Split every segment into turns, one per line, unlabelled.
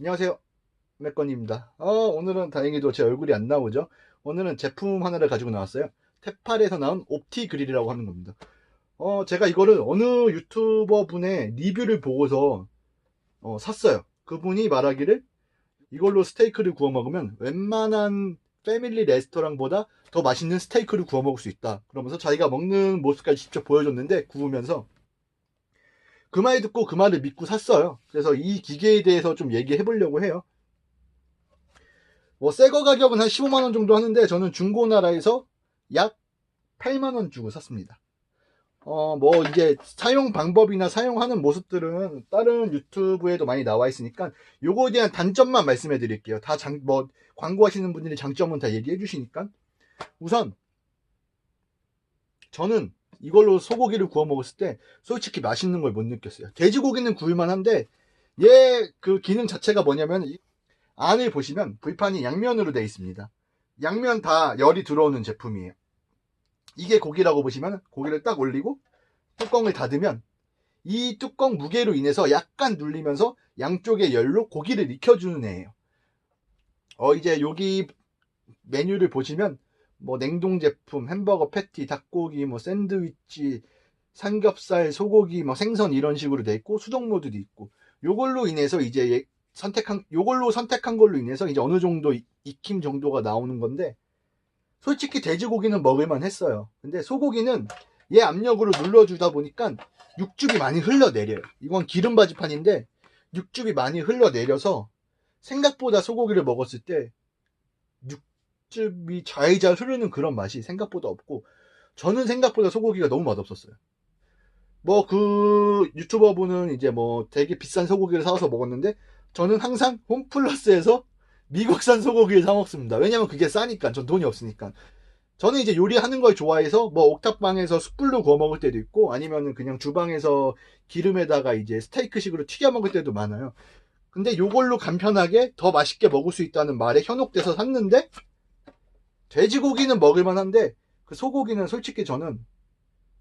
안녕하세요. 맥건입니다. 어, 오늘은 다행히도 제 얼굴이 안 나오죠. 오늘은 제품 하나를 가지고 나왔어요. 테팔에서 나온 옵티 그릴이라고 하는 겁니다. 어, 제가 이거를 어느 유튜버 분의 리뷰를 보고서 어, 샀어요. 그분이 말하기를 이걸로 스테이크를 구워 먹으면 웬만한 패밀리 레스토랑보다 더 맛있는 스테이크를 구워 먹을 수 있다. 그러면서 자기가 먹는 모습까지 직접 보여줬는데 구우면서 그 말 듣고 그 말을 믿고 샀어요. 그래서 이 기계에 대해서 좀 얘기해 보려고 해요. 뭐, 새거 가격은 한 15만 원 정도 하는데, 저는 중고나라에서 약 8만 원 주고 샀습니다. 어, 뭐, 이제, 사용 방법이나 사용하는 모습들은 다른 유튜브에도 많이 나와 있으니까, 요거에 대한 단점만 말씀해 드릴게요. 다 장, 뭐, 광고하시는 분들이 장점은 다 얘기해 주시니까. 우선, 저는 이걸로 소고기를 구워 먹었을 때 솔직히 맛있는 걸 못 느꼈어요. 돼지고기는 구울만 한데 얘 그 기능 자체가 뭐냐면 이 안을 보시면 불판이 양면으로 되어 있습니다. 양면 다 열이 들어오는 제품이에요. 이게 고기라고 보시면 고기를 딱 올리고 뚜껑을 닫으면 이 뚜껑 무게로 인해서 약간 눌리면서 양쪽의 열로 고기를 익혀주는 애예요. 어 이제 여기 메뉴를 보시면 뭐 냉동 제품, 햄버거 패티, 닭고기, 뭐 샌드위치, 삼겹살, 소고기, 뭐 생선 이런 식으로 돼 있고 수동 모드도 있고 요걸로 인해서 이제 예- 선택한 요걸로 선택한 걸로 인해서 이제 어느 정도 이- 익힘 정도가 나오는 건데 솔직히 돼지고기는 먹을만 했어요. 근데 소고기는 얘 압력으로 눌러주다 보니까 육즙이 많이 흘러내려요. 이건 기름 바지판인데 육즙이 많이 흘러내려서 생각보다 소고기를 먹었을 때 육 즙이 좌이자 흐르는 그런 맛이 생각보다 없고 저는 생각보다 소고기가 너무 맛없었어요. 뭐 그 유튜버 분은 이제 뭐 되게 비싼 소고기를 사와서 먹었는데 저는 항상 홈플러스에서 미국산 소고기를 사 먹습니다. 왜냐면 그게 싸니까 전 돈이 없으니까. 저는 이제 요리하는 걸 좋아해서 뭐 옥탑방에서 숯불로 구워 먹을 때도 있고 아니면은 그냥 주방에서 기름에다가 이제 스테이크식으로 튀겨 먹을 때도 많아요. 근데 요걸로 간편하게 더 맛있게 먹을 수 있다는 말에 현혹돼서 샀는데 돼지고기는 먹을만 한데 그 소고기는 솔직히 저는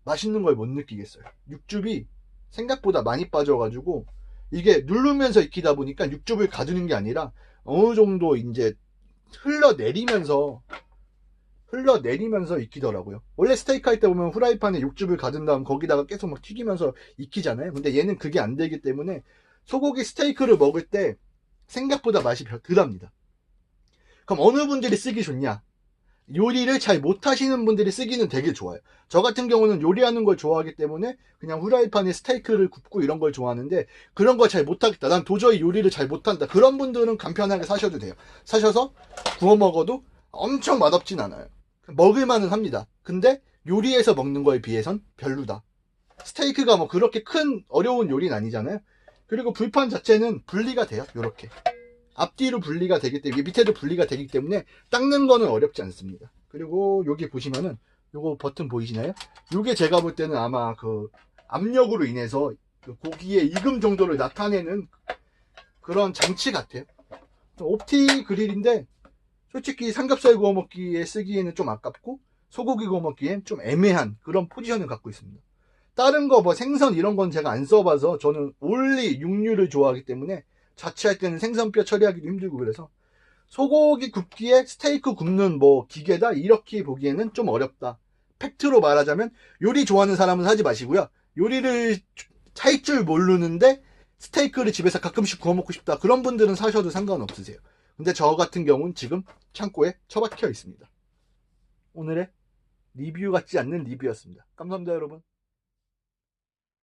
맛있는 걸 못 느끼겠어요. 육즙이 생각보다 많이 빠져가지고 이게 누르면서 익히다 보니까 육즙을 가두는 게 아니라 어느 정도 이제 흘러내리면서 흘러내리면서 익히더라고요. 원래 스테이크 할 때 보면 후라이팬에 육즙을 가둔 다음 거기다가 계속 막 튀기면서 익히잖아요. 근데 얘는 그게 안 되기 때문에 소고기 스테이크를 먹을 때 생각보다 맛이 별- 덜합니다. 그럼 어느 분들이 쓰기 좋냐? 요리를 잘 못하시는 분들이 쓰기는 되게 좋아요. 저 같은 경우는 요리하는 걸 좋아하기 때문에 그냥 후라이팬에 스테이크를 굽고 이런 걸 좋아하는데 그런 걸 잘 못하겠다. 난 도저히 요리를 잘 못한다. 그런 분들은 간편하게 사셔도 돼요. 사셔서 구워 먹어도 엄청 맛없진 않아요. 먹을만은 합니다. 근데 요리해서 먹는 거에 비해선 별로다. 스테이크가 뭐 그렇게 큰 어려운 요리는 아니잖아요. 그리고 불판 자체는 분리가 돼요. 요렇게. 앞뒤로 분리가 되기 때문에 밑에도 분리가 되기 때문에 닦는 거는 어렵지 않습니다. 그리고 여기 보시면은 요거 버튼 보이시나요? 요게 제가 볼 때는 아마 그 압력으로 인해서 그 고기의 익음 정도를 나타내는 그런 장치 같아요. 옵티 그릴인데 솔직히 삼겹살 구워 먹기에 쓰기에는 좀 아깝고 소고기 구워 먹기엔 좀 애매한 그런 포지션을 갖고 있습니다. 다른 거 뭐 생선 이런 건 제가 안 써봐서 저는 올리 육류를 좋아하기 때문에 자취할 때는 생선뼈 처리하기도 힘들고 그래서 소고기 굽기에 스테이크 굽는 뭐 기계다 이렇게 보기에는 좀 어렵다. 팩트로 말하자면 요리 좋아하는 사람은 사지 마시고요. 요리를 할 줄 모르는데 스테이크를 집에서 가끔씩 구워 먹고 싶다. 그런 분들은 사셔도 상관없으세요. 근데 저 같은 경우는 지금 창고에 처박혀 있습니다. 오늘의 리뷰 같지 않는 리뷰였습니다. 감사합니다, 여러분.